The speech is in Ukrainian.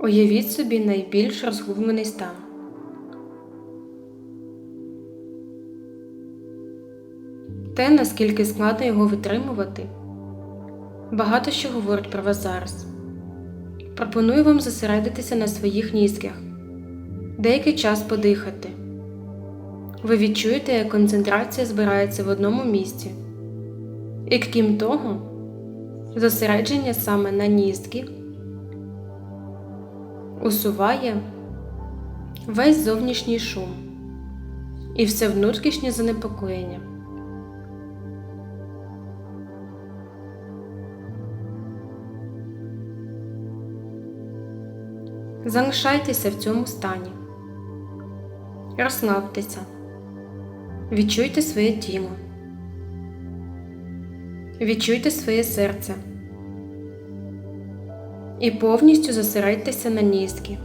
Уявіть собі найбільш розгублений стан. Те, наскільки складно його витримувати, багато що говорить про вас зараз. Пропоную вам зосередитися на своїх ніздрях, деякий час подихати. Ви відчуєте, як концентрація збирається в одному місці. І крім того, зосередження саме на ніздрі усуває весь зовнішній шум і все внутрішнє занепокоєння. Залишайтеся в цьому стані. Розслабтеся. Відчуйте своє тіло. Відчуйте своє серце. І повністю зосередьтеся на ніздрі.